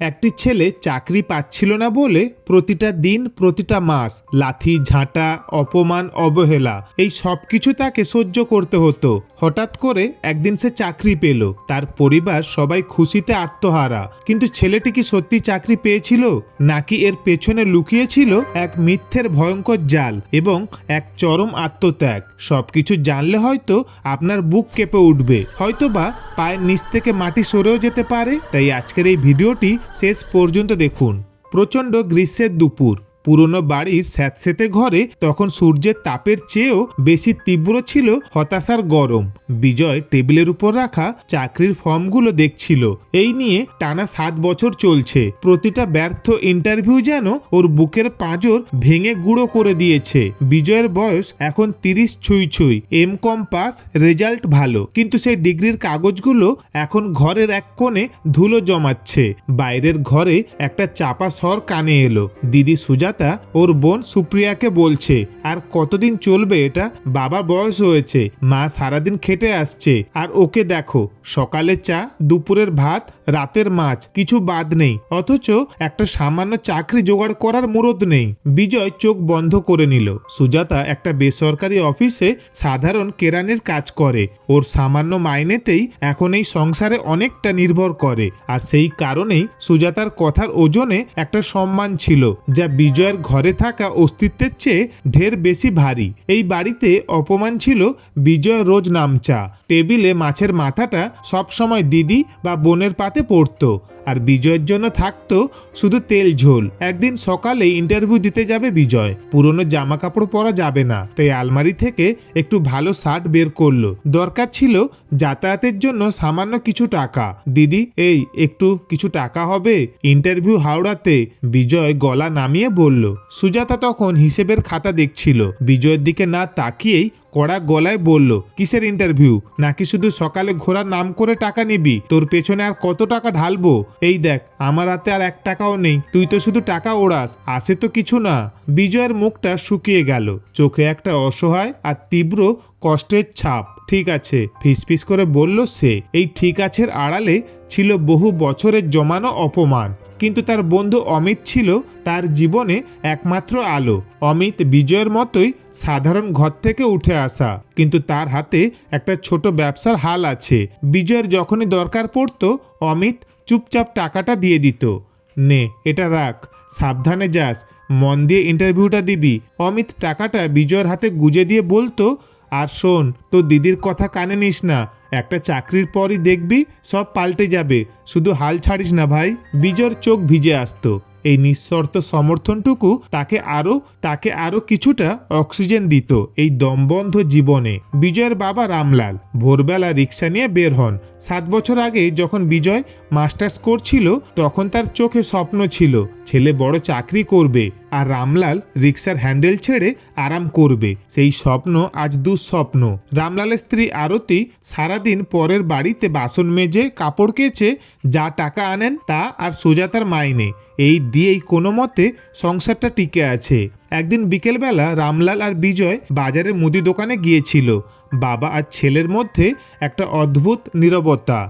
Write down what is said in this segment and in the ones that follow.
একটি ছেলে চাকরি পাচ্ছিল না বলে প্রতিটা দিন, প্রতিটা মাস লাথি, ঝাঁটা, অপমান, অবহেলা, এই সব কিছু তাকে সহ্য করতে হতো। হঠাৎ করে একদিন সে চাকরি পেল। তার পরিবার সবাই খুশিতে আত্মহারা। কিন্তু ছেলেটি কি সত্যি চাকরি পেয়েছিল? নাকি এর পেছনে লুকিয়েছিল এক মিথ্যের ভয়ঙ্কর জাল এবং এক চরম আত্মত্যাগ? সবকিছু জানলে হয়তো আপনার বুক কেঁপে উঠবে। হয়তোবা পায়ের নিচ থেকে মাটি সরেও যেতে পারে। তাই আজকের এই ভিডিওটি শেষ পর্যন্ত দেখুন। প্রচণ্ড গ্রীষ্মের দুপুর। পুরনো বাড়ির স্যাঁতস্যাঁতে ঘরে তখন সূর্যের তাপের চেয়েও বেশি তীব্র ছিল হতাশার গরম। বিজয় টেবিলের উপর রাখা চাকরির ফর্মগুলো দেখছিল। এই নিয়ে টানা সাত বছর চলছে। প্রতিটা ব্যর্থ ইন্টারভিউ যেন ওর বুকের পাঁজর ভেঙে গুঁড়ো করে দিয়েছে। বিজয়ের বয়স এখন তিরিশ ছুঁই ছুঁই। এম কম পাস রেজাল্ট ভালো। কিন্তু সেই ডিগ্রির কাগজগুলো এখন ঘরের এক কোণে ধুলো জমাচ্ছে। বাইরের ঘরে একটা চাপা স্বর কানে এলো। দিদি সুজাতা ওর বোন সুপ্রিয়াকে বলছে। আর কতদিন চলবে এটা? বাবার বয়স হয়েছে। মা সারাদিন খেটে আসছে। আর ওকে দেখো, সকালে চা, দুপুরের ভাত, রাতের মাছ, কিছু বাদ নেই। অথচ একটা সামান্য চাকরি জোগাড় করার মুরদ নেই। বিজয় চোখ বন্ধ করে নিল। সুজাতা একটা বেসরকারি অফিসে সাধারণ কেরানির কাজ করে। ওর সামান্য মাইনেতেই এখন এই সংসারে অনেকটা নির্ভর করে। আর সেই কারণেই সুজাতার কথার ওজনে একটা সম্মান ছিল, যা বিজয়ের ঘরে থাকা অস্তিত্বের চেয়ে ঢের বেশি ভারী। এই বাড়িতে অপমান ছিল বিজয় রোজ নামচা। টেবিলে মাছের মাথাটা সবসময় দিদি বা বোনের পাতে পড়তো। আর বিজয়ের জন্য থাকতো শুধু তেল ঝোল। একদিন সকালে ইন্টারভিউ দিতে যাবে বিজয়। পুরনো জামা কাপড় পরা যাবে না। তাই আলমারি থেকে একটু ভালো শার্ট বের করল। দরকার ছিল যাতায়াতের জন্য সামান্য কিছু টাকা। দিদি, এই একটু কিছু টাকা হবে? ইন্টারভিউ হাওড়াতে বিজয় গলা নামিয়ে বলল, সুজাতা তখন হিসেবের খাতা দেখছিল। বিজয়ের দিকে না তাকিয়েই কড়া গলায় বলল, কিসের ইন্টারভিউ নাকি শুধু সকালে ঘোরার নাম করে টাকা নিবি? তোর পেছনে আর কত টাকা ঢালবো? এই দেখ, আমার হাতে আর এক টাকাও নেই। তুই তো শুধু টাকা ওড়াস আসে তো কিছু না। বিজয়ের মুখটা শুকিয়ে গেল। চোখে একটা অসহায় আর তীব্র কষ্টের ছাপ। ঠিক আছে, ফিসফিস করে বলল সে। এই ঠিক আছের আড়ালে ছিল বহু বছরের জমানো অপমান। কিন্তু তার বন্ধু অমিত ছিল তার জীবনে একমাত্র আলো। অমিত বিজয়ের মতোই সাধারণ ঘর থেকে উঠে আসা। কিন্তু তার হাতে একটা ছোট ব্যবসার হাল আছে। বিজয়ের যখনই দরকার পড়তো, অমিত চুপচাপ টাকাটা দিয়ে দিত। নে, এটা রাখ, সাবধানে যাস, মন দিয়ে ইন্টারভিউটা দিবি। অমিত টাকাটা বিজয়ের হাতে গুজে দিয়ে বলতো, আর শোন তো দিদির কথা কানে নিস না একটা চাকরির পরই দেখবি সব পাল্টে যাবে। শুধু হাল ছাড়িস না ভাই। বিজয়ের চোখ ভিজে আসতো। এই নিঃশর্ত সমর্থনটুকু তাকে আরও তাকে আরও কিছুটা অক্সিজেন দিত এই দমবন্ধ জীবনে। বিজয়ের বাবা রামলাল ভোরবেলা রিক্সা নিয়ে বের হন। সাত বছর আগে যখন বিজয় মাস্টার্স করছিল, তখন তার চোখে স্বপ্ন ছিল, ছেলে বড় চাকরি করবে। আর রামলাল রিক্সার হ্যান্ডেল ছেড়ে আরাম করবে। সেই স্বপ্ন আজ দুঃস্বপ্ন। রামলালের স্ত্রী আরতি সারাদিন পরের বাড়িতে বাসন মেজে কাপড় কেচে যা টাকা আনেন তা আর সুজাতার মাইনে। এই দিয়েই কোনো মতে সংসারটা টিকে আছে। একদিন বিকেলবেলা রামলাল আর বিজয় বাজারে মুদি দোকানে গিয়েছিল। বাবা আর ছেলের মধ্যে একটা অদ্ভুত নীরবতা।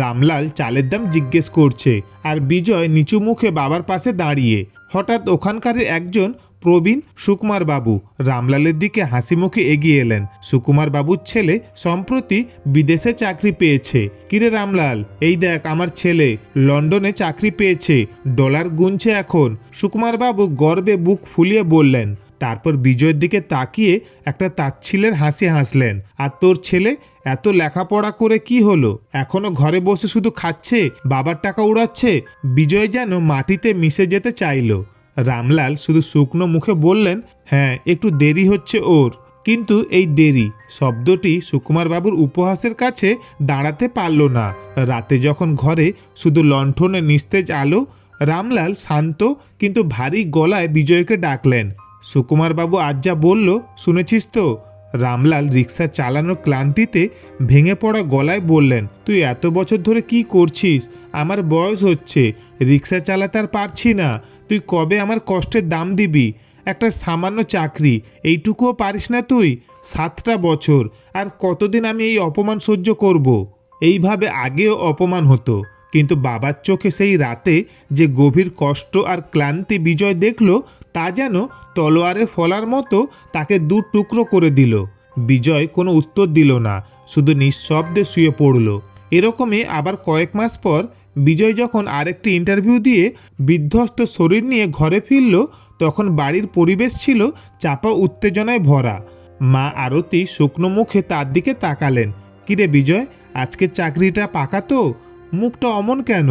রামলাল চালের দাম জিজ্ঞেস করছে আর বিজয় নিচু মুখে বাবার পাশে দাঁড়িয়ে হঠাৎ ওখানকার একজন প্রবীণ সুকুমার বাবু রামলালের দিকে হাসি মুখে এগিয়ে এলেন। সুকুমার বাবুর ছেলে সম্প্রতি বিদেশে চাকরি পেয়েছে। কিরে রামলাল, এই দেখ আমার ছেলে, লন্ডনে চাকরি পেয়েছে, ডলার গুনছে এখন। সুকুমার বাবু গর্বে বুক ফুলিয়ে বললেন। তারপর বিজয়ের দিকে তাকিয়ে একটা তাচ্ছিলের হাসি হাসলেন। আর তোর ছেলে এত লেখাপড়া করে কি হলো? এখনও ঘরে বসে শুধু খাচ্ছে, বাবার টাকা উড়াচ্ছে? বিজয় যেন মাটিতে মিশে যেতে চাইলো। রামলাল শুধু শুকনো মুখে বললেন হ্যাঁ একটু দেরি হচ্ছে ওর। কিন্তু এই দেরি শব্দটি সুকুমার বাবুর উপহাসের কাছে দাঁড়াতে পারল না। রাতে যখন ঘরে শুধু লণ্ঠনে নিস্তেজ আলো, রামলাল শান্ত কিন্তু ভারী গলায় বিজয়কে ডাকলেন। সুকুমার বাবু আজ যা বলল, শুনেছিস তো? রামলাল রিক্সা চালানোর ক্লান্তিতে ভেঙে পড়া গলায় বললেন, তুই এত বছর ধরে কি করছিস? আমার বয়স হচ্ছে, রিক্সা চালাতে আর পারছি না। তুই কবে আমার কষ্টের দাম দিবি? একটা সামান্য চাকরি, এইটুকুও পারিস না তুই? সাতটা বছর, আর কতদিন আমি এই অপমান সহ্য করব। এইভাবে আগেও অপমান হতো, কিন্তু বাবার চোখে সেই রাতে যে গভীর কষ্ট আর ক্লান্তি বিজয় দেখল তা যেন তলোয়ারে ফলার মতো তাকে দু টুকরো করে দিল। বিজয় কোনো উত্তর দিল না, শুধু নিঃশব্দে শুয়ে পড়ল। এরকমই আবার কয়েক মাস পর বিজয় যখন আরেকটি ইন্টারভিউ দিয়ে বিধ্বস্ত শরীর নিয়ে ঘরে ফিরল, তখন বাড়ির পরিবেশ ছিল চাপা উত্তেজনায় ভরা। মা আরতি শুকনো মুখে তার দিকে তাকালেন। কিরে বিজয়, আজকে চাকরিটা পাকা তো? মুখটা অমন কেন?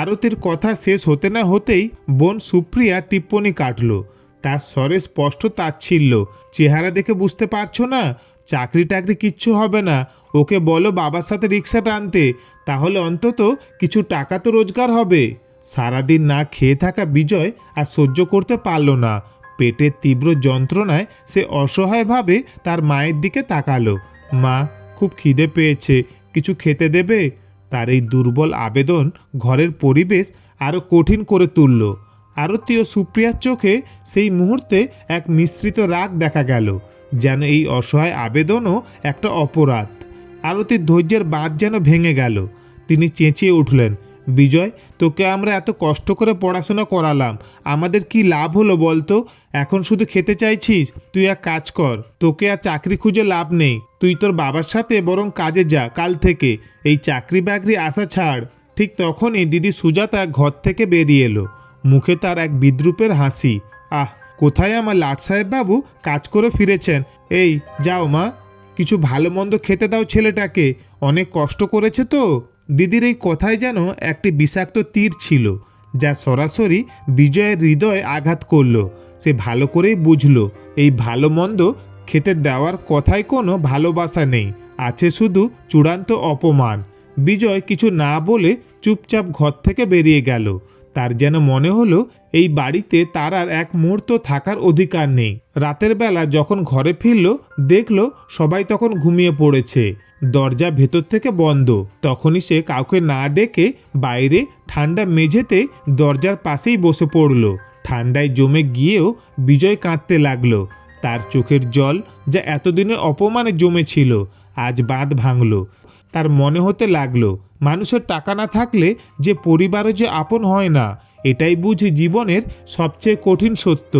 আরতির কথা শেষ হতে না হতেই বোন সুপ্রিয়া টিপ্পনি কাটল। তার স্বরে স্পষ্ট তাচ্ছিল্য। চেহারা দেখে বুঝতে পারছ না? চাকরি টাকরি কিচ্ছু হবে না। ওকে বলো বাবার সাথে রিক্সা টানতে। তাহলে অন্তত কিছু টাকা তো রোজগার হবে। সারাদিন না খেয়ে থাকা বিজয় আর সহ্য করতে পারল না। পেটের তীব্র যন্ত্রণায় সে অসহায়ভাবে তার মায়ের দিকে তাকালো। মা, খুব খিদে পেয়েছে। কিছু খেতে দেবে? তার এই দুর্বল আবেদন ঘরের পরিবেশ আরও কঠিন করে তুলল। আরতীয় সুপ্রিয়ার চোখে সেই মুহূর্তে এক মিশ্রিত রাগ দেখা গেল, যেন এই অসহায় আবেদনও একটা অপরাধ। আরতির ধৈর্যের বাঁধ যেন ভেঙে গেল। তিনি চেঁচিয়ে উঠলেন বিজয়, তোকে আমরা এত কষ্ট করে পড়াশোনা করালাম, আমাদের কি লাভ হলো বলতো? এখন শুধু খেতে চাইছিস? তুই এক কাজ কর, তোকে আর চাকরি খুঁজে লাভ নেই। তুই তোর বাবার সাথে বরং কাজে যা, কাল থেকে। এই চাকরি বাকরি আসা ছাড়। ঠিক তখনই দিদি সুজাতা ঘর থেকে বেরিয়ে এলো। মুখে তার এক বিদ্রুপের হাসি। আহ, কোথায় আমার লাট সাহেব বাবু? কাজ করে ফিরেছেন। এই, যাও মা। কিছু ভালো মন্দ খেতে দাও ছেলেটাকে। অনেক কষ্ট করেছে তো। দিদির এই কথায় যেন একটি বিষাক্ত তীর ছিল, যা সরাসরি বিজয়ের হৃদয়ে আঘাত করল। সে ভালো করেই বুঝল, এই ভালো মন্দ খেতে দেওয়ার কথায় কোনো ভালোবাসা নেই, আছে শুধু চূড়ান্ত অপমান। বিজয় কিছু না বলে চুপচাপ ঘর থেকে বেরিয়ে গেল। তার যেন মনে হলো এই বাড়িতে তার আর এক মুহূর্ত থাকার অধিকার নেই। রাতের বেলা যখন ঘরে ফিরল, দেখল সবাই তখন ঘুমিয়ে পড়েছে। দরজা ভেতর থেকে বন্ধ। তখনই সে কাউকে না ডেকে বাইরে ঠান্ডা মেঝেতে দরজার পাশেই বসে পড়ল। ঠান্ডায় জমে গিয়েও বিজয় কাঁদতে লাগল। তার চোখের জল যা এতদিনের অপমানে জমেছিল, আজ বাঁধ ভাঙল। তার মনে হতে লাগল, মানুষের টাকা না থাকলে যে পরিবারও যে আপন হয় না। এটাই বুঝি জীবনের সবচেয়ে কঠিন সত্য।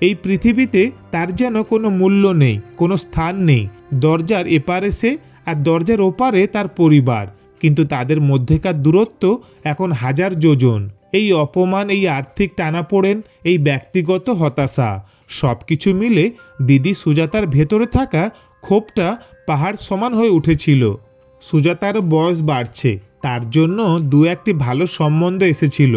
এই পৃথিবীতে তার যেন কোনো মূল্য নেই, কোনো স্থান নেই। দরজার এপারে সে আর দরজার ওপারে তার পরিবার। কিন্তু তাদের মধ্যেকার দূরত্ব এখন হাজার যোজন। এই অপমান, এই আর্থিক টানাপোড়েন, এই ব্যক্তিগত হতাশা সব কিছু মিলে দিদি সুজাতার ভেতরে থাকা ক্ষোভটা পাহাড় সমান হয়ে উঠেছিল। সুজাতার বয়স বাড়ছে, তার জন্য দু একটি ভালো সম্বন্ধ এসেছিল।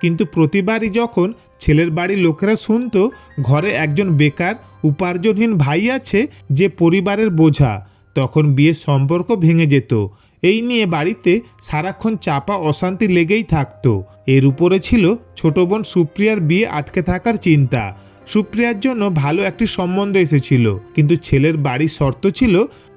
কিন্তু প্রতিবারই যখন ছেলের বাড়ির লোকেরা শুনতো, ঘরে একজন বেকার, উপার্জনহীন ভাই আছে যে পরিবারের বোঝা, তখন বিয়ের সম্পর্ক ভেঙে যেত। এই নিয়ে বাড়িতে সারাক্ষণ চাপা অশান্তি লেগেই থাকতো। এর উপরে ছিল ছোট বোন সুপ্রিয়ার বিয়ে আটকে থাকার চিন্তা। সুপ্রিয়ার জন্য ভালো একটি সম্বন্ধ এসেছিল, কিন্তু ছেলের বাড়ির শর্ত ছিল,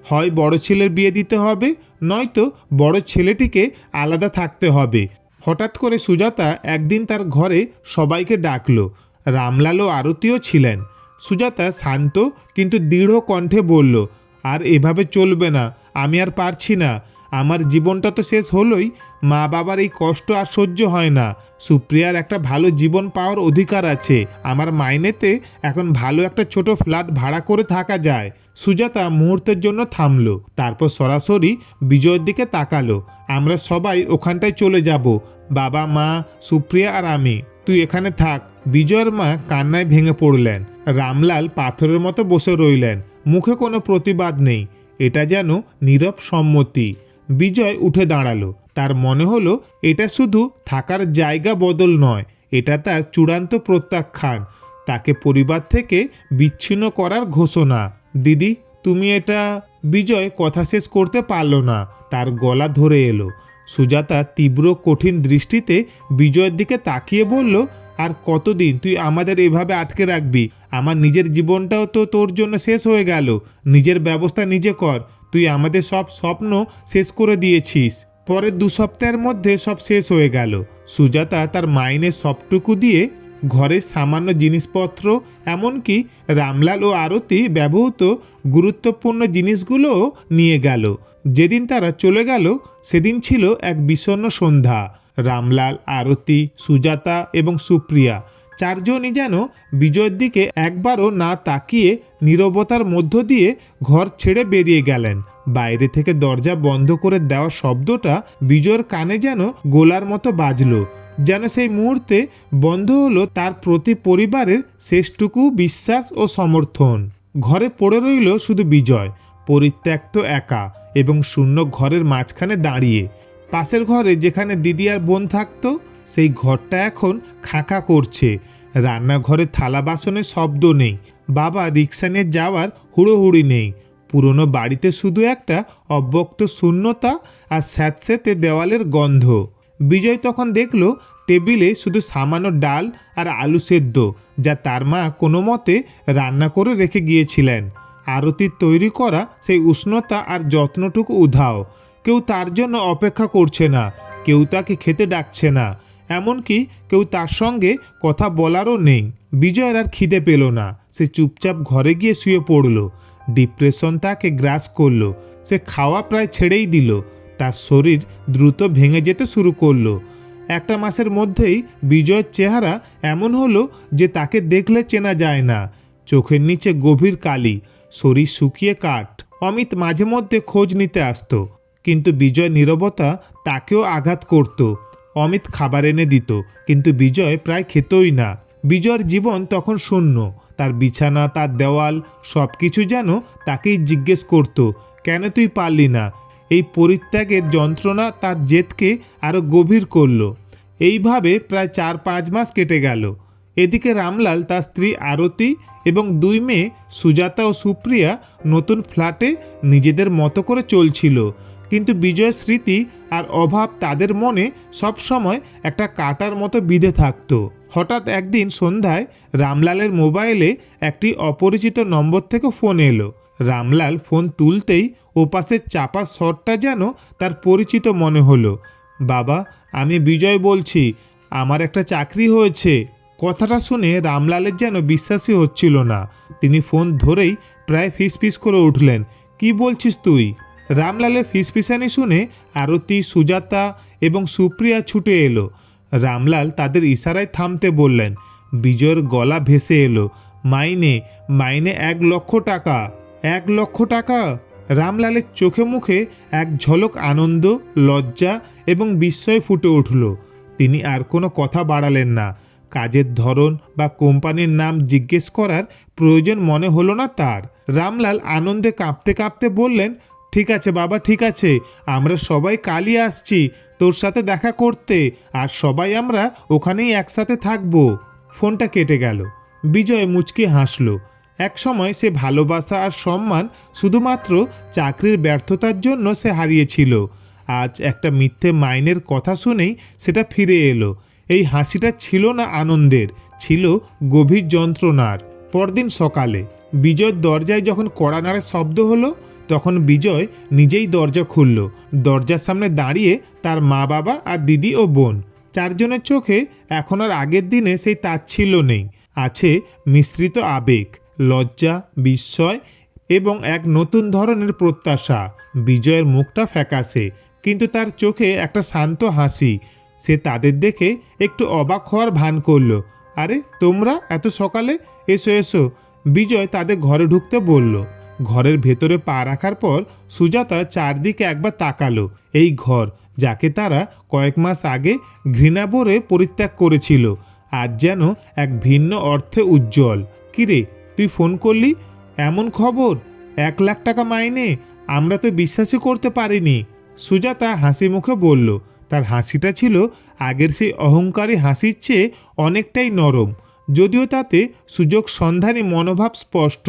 হয় বড় ছেলের বিয়ে দিতে হবে, নয়তো বড় ছেলেটিকে আলাদা থাকতে হবে। হঠাৎ করে সুজাতা একদিন তার ঘরে সবাইকে ডাকল। রামলাল ও আরতিও ছিলেন। সুজাতা শান্ত কিন্তু দৃঢ় কণ্ঠে বলল, আর এভাবে চলবে না, আমি আর পারছি না। আমার জীবনটা তো শেষ হলোই, মা বাবার এই কষ্ট আর সহ্য হয় না। সুপ্রিয়ার একটা ভালো জীবন পাওয়ার অধিকার আছে। আমার মাইনেতে এখন ভালো একটা ছোট ফ্ল্যাট ভাড়া করে থাকা যায়। সুজাতা মুহূর্তের জন্য থামলো, তারপর সরাসরি বিজয়ের দিকে তাকালো। আমরা সবাই ওখানটায় চলে যাব। বাবা, মা, সুপ্রিয়া আর আমি। তুই এখানে থাক। বিজয়ের মা কান্নায় ভেঙে পড়লেন। রামলাল পাথরের মতো বসে রইলেন। মুখে কোনো প্রতিবাদ নেই। এটা যেন নীরব সম্মতি। বিজয় উঠে দাঁড়াল। তার মনে হলো, এটা শুধু থাকার জায়গা বদল নয়, এটা তার চূড়ান্ত প্রত্যাখ্যান। তাকে পরিবার থেকে বিচ্ছিন্ন করার ঘোষণা। দিদি, তুমি এটা বিজয় কথা শেষ করতে পারল না। তার গলা ধরে এলো। সুজাতা তীব্র কঠিন দৃষ্টিতে বিজয়ের দিকে তাকিয়ে বলল, আর কতদিন তুই আমাদের এভাবে আটকে রাখবি? আমার নিজের জীবনটাও তো তোর জন্য শেষ হয়ে গেল। নিজের ব্যবস্থা নিজে কর। তুই আমাদের সব স্বপ্ন শেষ করে দিয়েছিস। পরের দু সপ্তাহের মধ্যে সব শেষ হয়ে গেল। সুজাতা তার মাইনের সবটুকু দিয়ে ঘরের সামান্য জিনিসপত্র, এমনকি রামলাল ও আরতি ব্যবহৃত গুরুত্বপূর্ণ জিনিসগুলোও নিয়ে গেল। যেদিন তারা চলে গেল, সেদিন ছিল এক বিষণ্ণ সন্ধ্যা। রামলাল, আরতি, সুজাতা এবং সুপ্রিয়া চারজনই যেন বিজয়ের দিকে একবারও না তাকিয়ে নীরবতার মধ্য দিয়ে ঘর ছেড়ে বেরিয়ে গেলেন। বাইরে থেকে দরজা বন্ধ করে দেওয়া শব্দটা বিজয়ের কানে যেন গোলার মতো বাজলো, যেন সেই মুহূর্তে বন্ধ হলো তার প্রতি পরিবারের শেষটুকু বিশ্বাস ও সমর্থন। ঘরে পড়ে রইল শুধু বিজয়, পরিত্যক্ত একা এবং শূন্য ঘরের মাঝখানে দাঁড়িয়ে। পাশের ঘরে যেখানে দিদি আর বোন থাকতো সেই ঘরটা এখন খাঁকা করছে। রান্নাঘরে থালা বাসনের শব্দ নেই। বাবা রিক্সা নিয়ে যাওয়ার হুড়োহুড়ি নেই। পুরনো বাড়িতে শুধু একটা অব্যক্ত শূন্যতা আর স্যাঁতস্যাঁতে দেওয়ালের গন্ধ। বিজয় তখন দেখল টেবিলে শুধু সামান্য ডাল আর আলু সেদ্ধ, যা তার মা কোনো মতে রান্না করে রেখে গিয়েছিলেন। আরতির তৈরি করা সেই উষ্ণতা আর যত্নটুকু উধাও। কেউ তার জন্য অপেক্ষা করছে না, কেউ তাকে খেতে ডাকছে না। এমনকি কেউ তার সঙ্গে কথা বলারও নেই। বিজয়ের আর খিদে পেল না। সে চুপচাপ ঘরে গিয়ে শুয়ে পড়ল। ডিপ্রেশন তাকে গ্রাস করল। সে খাওয়া প্রায় ছেড়েই দিল। তার শরীর দ্রুত ভেঙে যেতে শুরু করল। একটা মাসের মধ্যেই বিজয়ের চেহারা এমন হলো যে তাকে দেখলে চেনা যায় না। চোখের নিচে গভীর কালি, শরীর শুকিয়ে কাঠ। অমিত মাঝে মধ্যে খোঁজ নিতে আসতো। কিন্তু বিজয় নীরবতা তাকেও আঘাত করত। অমিত খাবার এনে দিত, কিন্তু বিজয় প্রায় খেতই না। বিজয়ের জীবন তখন শূন্য। তার বিছানা, তার দেওয়াল সব কিছু যেন তাকেই জিজ্ঞেস করত, কেন তুই পারলি না? এই পরিত্যাগের যন্ত্রণা তার জেদকে আরও গভীর করল। এইভাবে প্রায় চার পাঁচ মাস কেটে গেল। এদিকে রামলাল, তার স্ত্রী আরতি এবং দুই মেয়ে সুজাতা ও সুপ্রিয়া নতুন ফ্ল্যাটে নিজেদের মতো করে চলছিল। কিন্তু বিজয় স্মৃতি আর অভাব তাদের মনে সব সময় একটা কাটার মতো বিধে থাকতো। হঠাৎ একদিন সন্ধ্যায় রামলালের মোবাইলে একটি অপরিচিত নম্বর থেকে ফোন এলো। রামলাল ফোন তুলতেই ওপাশের চাপা স্বরটা যেন তার পরিচিত মনে হলো। বাবা, আমি বিজয় বলছি, আমার একটা চাকরি হয়েছে। কথাটা শুনে রামলালের যেন বিশ্বাসই হচ্ছিল না। তিনি ফোন ধরেই প্রায় ফিসফিস করে উঠলেন। কি বলছিস তুই? রামলালের ফিসফিসানি শুনে আরতি, সুজাতা এবং সুপ্রিয়া ছুটে এলো। রামলাল তাদের ইশারায় থামতে বললেন, বিজয়ের গলা ভেসে এলো, মাইনে মাইনে এক লক্ষ টাকা, এক লক্ষ টাকা? রামলালের চোখে মুখে এক ঝলক আনন্দ, লজ্জা এবং বিস্ময় ফুটে উঠল। তিনি আর কোনো কথা বাড়ালেন না। কাজের ধরন বা কোম্পানির নাম জিজ্ঞেস করার প্রয়োজন মনে হলো না তার। রামলাল আনন্দে কাঁপতে কাঁপতে বললেন ঠিক আছে, বাবা, ঠিক আছে। আমরা সবাই কালই আসছি, তোর সাথে দেখা করতে। আর সবাই আমরা ওখানেই একসাথে থাকব। ফোনটা কেটে গেল। বিজয় মুচকি হাসলো। একসময় সে ভালোবাসা আর সম্মান শুধুমাত্র চাকরির ব্যর্থতার জন্য সে হারিয়েছিল। আজ একটা মিথ্যে মাইনের কথা শুনেই সেটা ফিরে এলো। এই হাসিটা ছিল না আনন্দের, ছিল গভীর যন্ত্রণার। পরদিন সকালে বিজয়ের দরজায় যখন কড়া নাড়ার শব্দ হলো তখন বিজয় নিজেই দরজা খুলল। দরজার সামনে দাঁড়িয়ে তার মা বাবা আর দিদি ও বোন। চারজনের চোখে এখন আর আগের দিনে সেই তাচ্ছিল্য নেই। আছে মিশ্রিত আবেগ, লজ্জা, বিস্ময় এবং এক নতুন ধরনের প্রত্যাশা। বিজয়ের মুখটা ফ্যাকাশে, কিন্তু তার চোখে একটা শান্ত হাসি। সে তাদের দেখে একটু অবাক হওয়ার ভান করল। আরে, তোমরা এত সকালে? এসো এসো। বিজয় তাদের ঘরে ঢুকতে বলল। ঘরের ভেতরে পা রাখার পর সুজাতা চারদিকে একবার তাকালো এই ঘর, যাকে তারা কয়েক মাস আগে ঘৃণা ভরে পরিত্যাগ করেছিল, আজ যেন এক ভিন্ন অর্থে উজ্জ্বল। কিরে, তুই ফোন করলি? এমন খবর? এক লাখ টাকা মাইনে? আমরা তো বিশ্বাসই করতে পারিনি। সুজাতা হাসি মুখে বলল, তার হাসিটা ছিল আগের সেই অহংকারী হাসির চেয়ে অনেকটাই নরম, যদিও তাতে সুযোগ সন্ধানী মনোভাব স্পষ্ট।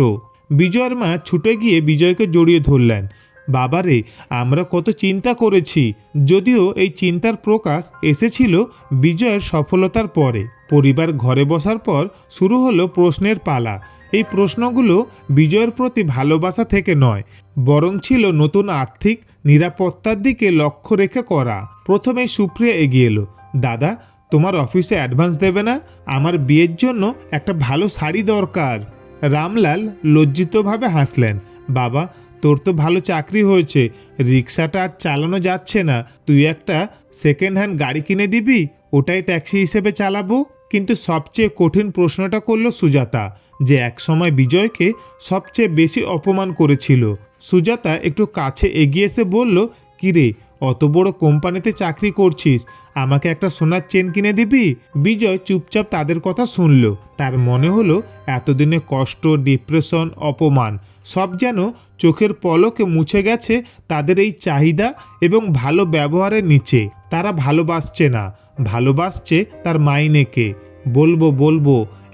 বিজয়ের মা ছুটে গিয়ে বিজয়কে জড়িয়ে ধরলেন। বাবারে, আমরা কত চিন্তা করেছি। যদিও এই চিন্তার প্রকাশ এসেছিল বিজয়ের সফলতার পরে। পরিবার ঘরে বসার পর শুরু হলো প্রশ্নের পালা। এই প্রশ্নগুলো বিজয়ের প্রতি ভালোবাসা থেকে নয়, বরং ছিল নতুন আর্থিক নিরাপত্তার দিকে লক্ষ্য রেখে করা। প্রথমেই সুপ্রিয়া এগিয়ে এলো, দাদা, তোমার অফিসে অ্যাডভান্স দেবে না? আমার বিয়ের জন্য একটা ভালো শাড়ি দরকার। রামলাল লজ্জিতভাবে হাসলেন, বাবা, তোর তো ভালো চাকরি হয়েছে, রিক্সাটা আর চালানো যাচ্ছে না, তুই একটা সেকেন্ড হ্যান্ড গাড়ি কিনে দিবি, ওটাই ট্যাক্সি হিসেবে চালাবো? কিন্তু সবচেয়ে কঠিন প্রশ্নটা করল সুজাতা, যে একসময় বিজয়কে সবচেয়ে বেশি অপমান করেছিল। সুজাতা একটু কাছে এগিয়ে এসে বলল, কিরে অত বড় কোম্পানিতে চাকরি করছিস, আমাকে একটা সোনার চেন কিনে দিবি? বিজয় চুপচাপ তাদের কথা শুনল। তার মনে হলো এতদিনে কষ্ট ডিপ্রেশন অপমান, সব যেন চোখের পলকে মুছে গেছে তাদের এই চাহিদা এবং ভালো ব্যবহারের নিচে। তারা ভালোবাসছে না, ভালোবাসছে তার মাইনেকে। বলব বলব,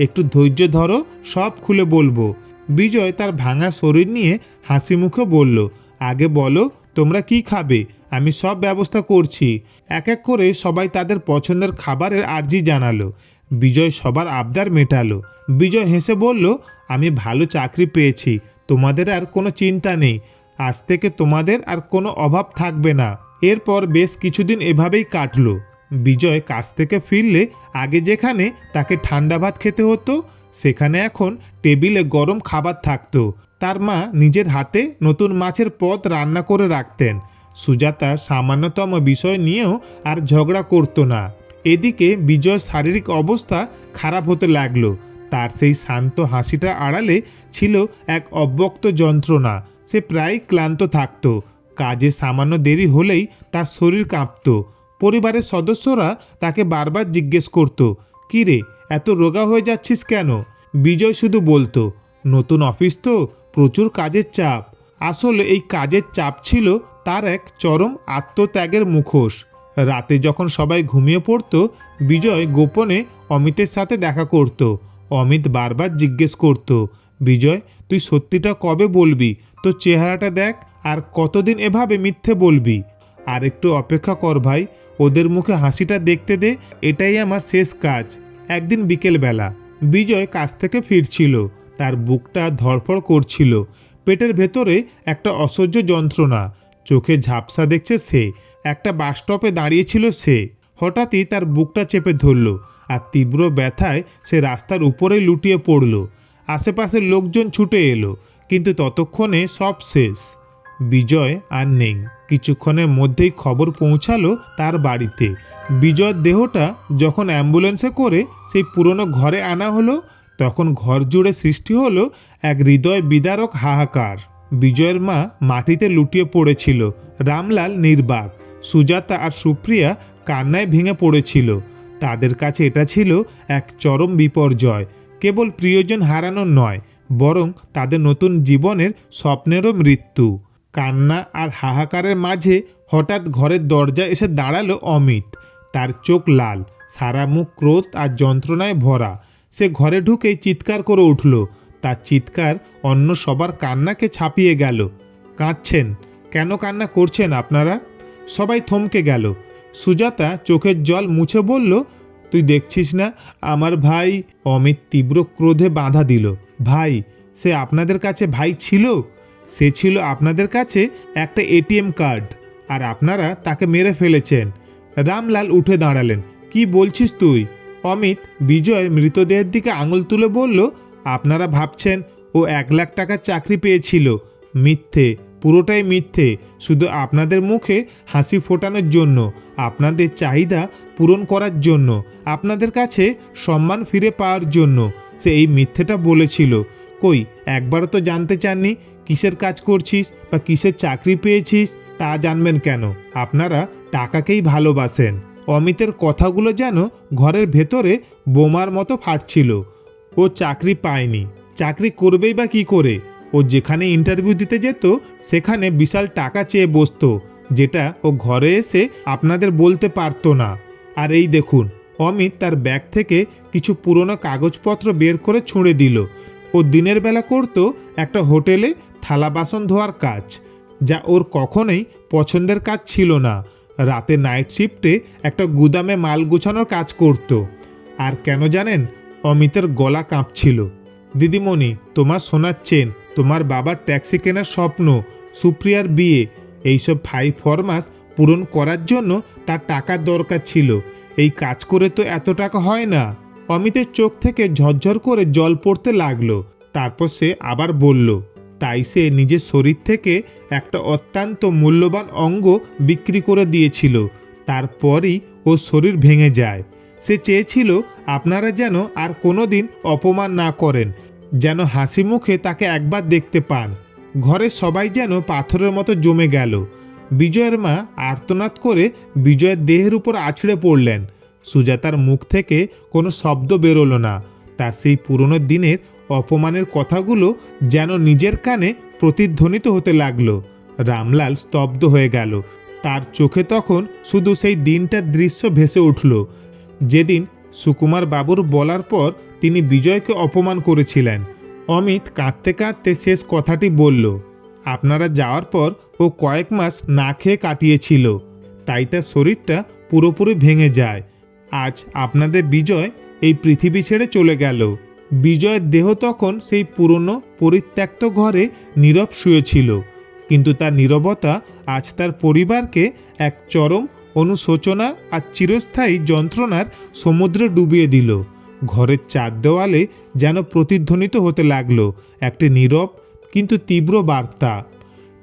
একটু ধৈর্য ধরো, সব খুলে বলব। বিজয় তার ভাঙা শরীর নিয়ে হাসি মুখে বলল, আগে বলো, তোমরা কি খাবে? আমি সব ব্যবস্থা করছি। এক এক করে সবাই তাদের পছন্দের খাবারের আর্জি জানালো। বিজয় সবার আবদার মেটালো। বিজয় হেসে বলল, আমি ভালো চাকরি পেয়েছি। তোমাদের আর কোনো চিন্তা নেই। আজ থেকে তোমাদের আর কোনো অভাব থাকবে না। এরপর বেশ কিছুদিন এভাবেই কাটলো। বিজয় কাজ থেকে ফিরলে আগে যেখানে তাকে ঠান্ডা ভাত খেতে হতো, সেখানে এখন টেবিলে গরম খাবার থাকতো। তার মা নিজের হাতে নতুন মাছের পদ রান্না করে রাখতেন। সুজাতা সামান্যতম বিষয় নিয়েও আর ঝগড়া করতো না। এদিকে বিজয় শারীরিক অবস্থা খারাপ হতে লাগল। তার সেই শান্ত হাসিটা আড়ালে ছিল এক অব্যক্ত যন্ত্রণা। সে প্রায় ক্লান্ত থাকত। কাজে সামান্য দেরি হলেই তার শরীর কাঁপতো। পরিবারের সদস্যরা তাকে বারবার জিজ্ঞেস করতো, "কী রে, এত রোগা হয়ে যাচ্ছিস কেন? বিজয় শুধু বলতো, নতুন অফিস তো, প্রচুর কাজের চাপ। আসলে এই কাজের চাপ ছিল তার এক চরম আত্মত্যাগের মুখোশ। রাতে যখন সবাই ঘুমিয়ে পড়তো, বিজয় গোপনে অমিতের সাথে দেখা করত। অমিত বারবার জিজ্ঞেস করত, বিজয়, তুই সত্যিটা কবে বলবি? তোর চেহারাটা দেখ, আর কতদিন এভাবে মিথ্যে বলবি? আর একটু অপেক্ষা কর ভাই, ওদের মুখে হাসিটা দেখতে দে, এটাই আমার শেষ কাজ। একদিন বিকেলবেলা, বিজয় কাজ থেকে ফিরছিল। তার বুকটা ধড়ফড় করছিল। পেটের ভেতরে একটা অসহ্য যন্ত্রণা চোখে ঝাপসা দেখছে সে। একটা বাস স্টপে দাঁড়িয়েছিল সে। হঠাৎই তার বুকটা চেপে ধরল আর তীব্র ব্যথায় সে রাস্তার উপরেই লুটিয়ে পড়ল। আশেপাশের লোকজন ছুটে এলো, কিন্তু ততক্ষণে সব শেষ। বিজয় আর নেই। কিছুক্ষণের মধ্যেই খবর পৌঁছালো তার বাড়িতে। বিজয়ের দেহটা যখন অ্যাম্বুলেন্সে করে সেই পুরনো ঘরে আনা হলো, তখন ঘর জুড়ে সৃষ্টি হলো এক হৃদয় বিদারক হাহাকার। বিজয়ের মা মাটিতে লুটিয়ে পড়েছিল। রামলাল নির্বাক, সুজাতা আর সুপ্রিয়া কান্নায় ভেঙে পড়েছিল। তাদের কাছে এটা ছিল এক চরম বিপর্যয়। কেবল প্রিয়জন হারানোর নয়, বরং তাদের নতুন জীবনের স্বপ্নেরও মৃত্যু। কান্না আর হাহাকারের মাঝে হঠাৎ ঘরের দরজা এসে দাঁড়াল অমিত। তার চোখ লাল, সারা মুখ ক্রোধ আর যন্ত্রণায় ভরা। সে ঘরে ঢুকেই চিৎকার করে উঠল তার চিৎকার অন্য সবার কান্নাকে ছাপিয়ে গেল। কাঁদছেন। কেন কান্না করছেন আপনারা? সবাই থমকে গেল। সুজাতা চোখের জল মুছে বলল, তুই দেখছিস না, আমার ভাই অমিত তীব্র ক্রোধে বাধা দিল। ভাই, সে আপনাদের কাছে ভাই ছিল? সে ছিল আপনাদের কাছে একটা এটিএম কার্ড, আর আপনারা তাকে মেরে ফেলেছেন। রামলাল উঠে দাঁড়ালেন। কি বলছিস তুই? অমিত বিজয়ের মৃতদেহের দিকে আঙুল তুলে বলল আপনারা ভাবছেন ও এক লাখ টাকার চাকরি পেয়েছিল। মিথ্যে, পুরোটাই মিথ্যে। শুধু আপনাদের মুখে হাসি ফোটানোর জন্য, আপনাদের চাহিদা পূরণ করার জন্য, আপনাদের কাছে সম্মান ফিরে পাওয়ার জন্য সে এই মিথ্যেটা বলেছিল। কই, একবারও তো জানতে চাননি কিসের কাজ করছিস বা কিসের চাকরি পেয়েছিস তা জানবেন কেন? আপনারা টাকাকেই ভালোবাসেন। অমিতের কথাগুলো যেন ঘরের ভেতরে বোমার মতো ফাটছিল। ও চাকরি পায়নি। চাকরি করবেই বা কি করে? ও যেখানে ইন্টারভিউ দিতে যেত, সেখানে বিশাল টাকা চেয়ে বসতো, যেটা ও ঘরে এসে আপনাদের বলতে পারতো না। আর এই দেখুন, অমিত তার ব্যাগ থেকে কিছু পুরনো কাগজপত্র বের করে ছুঁড়ে দিল। ও দিনের বেলা করত একটা হোটেলে থালা বাসন ধোয়ার কাজ, যা ওর কখনোই পছন্দের কাজ ছিল না। রাতে নাইট শিফটে একটা গুদামে মাল গুছানোর কাজ করত। আর কেন জানেন অমিতের গলা কাঁপছিল। দিদিমণি, তোমার সোনার চেন, তোমার বাবার ট্যাক্সি কেনার স্বপ্ন, সুপ্রিয়ার বিয়ে, এইসব ফাইভ ফরমাস পূরণ করার জন্য তার টাকার দরকার ছিল। এই কাজ করে তো এত টাকা হয় না। অমিতের চোখ থেকে ঝরঝর করে জল পড়তে লাগল। তারপর সে আবার বলল, তাই সে নিজের শরীর থেকে একটা অত্যন্ত মূল্যবান অঙ্গ বিক্রি করে দিয়েছিল। তারপরই ওর শরীর ভেঙে যায়। সে চেয়েছিল আপনারা যেন আর কোনো দিন অপমান না করেন, যেন হাসি মুখে তাকে একবার দেখতে পান। ঘরের সবাই যেন পাথরের মতো জমে গেল। বিজয়ের মা আর্তনাদ করে বিজয়ের দেহের উপর আছড়ে পড়লেন। সুজাতার মুখ থেকে কোনো শব্দ বেরোলো না। তার সেই পুরনো দিনের অপমানের কথাগুলো যেন নিজের কানে প্রতিধ্বনিত হতে লাগল। রামলাল স্তব্ধ হয়ে গেল। তার চোখে তখন শুধু সেই দিনটার দৃশ্য ভেসে উঠল। যেদিন সুকুমার বাবুর বলার পর তিনি বিজয়কে অপমান করেছিলেন। অমিত কাঁদতে কাঁদতে শেষ কথাটি বলল, আপনারা যাওয়ার পর ও কয়েক মাস না খেয়ে কাটিয়েছিল, তাই তার শরীরটা পুরোপুরি ভেঙে যায়। আজ আপনাদের বিজয় এই পৃথিবী ছেড়ে চলে গেল। বিজয়ের দেহ তখন সেই পুরনো পরিত্যক্ত ঘরে নীরব শুয়েছিল, কিন্তু তার নীরবতা আজ তার পরিবারকে এক চরম অনুশোচনা আর চিরস্থায়ী যন্ত্রণার সমুদ্রে ডুবিয়ে দিল। ঘরের চার দেওয়ালে যেন প্রতিধ্বনিত হতে লাগল। একটি নীরব কিন্তু তীব্র বার্তা।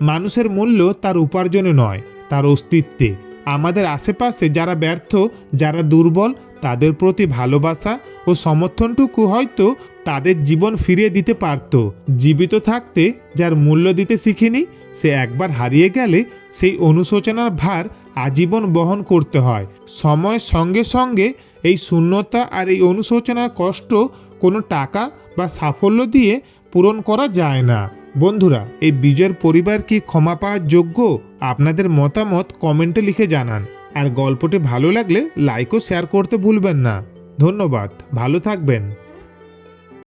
মানুষের মূল্য তার উপার্জনে নয়, তার অস্তিত্বে। আমাদের আশেপাশে যারা ব্যর্থ, যারা দুর্বল, তাদের প্রতি ভালোবাসা ও সমর্থনটুকু হয়তো তাদের জীবন ফিরিয়ে দিতে পারত। জীবিত থাকতে যার মূল্য দিতে শিখিনি, সে একবার হারিয়ে গেলে সেই অনুশোচনার ভার আজীবন বহন করতে হয়। সময়ের সঙ্গে সঙ্গে এই শূন্যতা আর এই অনুশোচনার কষ্ট কোনো টাকা বা সাফল্য দিয়ে পূরণ করা যায় না। বন্ধুরা, এই বিজয়ের পরিবার কি ক্ষমা পাওয়ার যোগ্য? আপনাদের মতামত কমেন্টে লিখে জানান। আর গল্পটি ভালো লাগলে লাইক ও শেয়ার করতে ভুলবেন না। ধন্যবাদ। ভালো থাকবেন।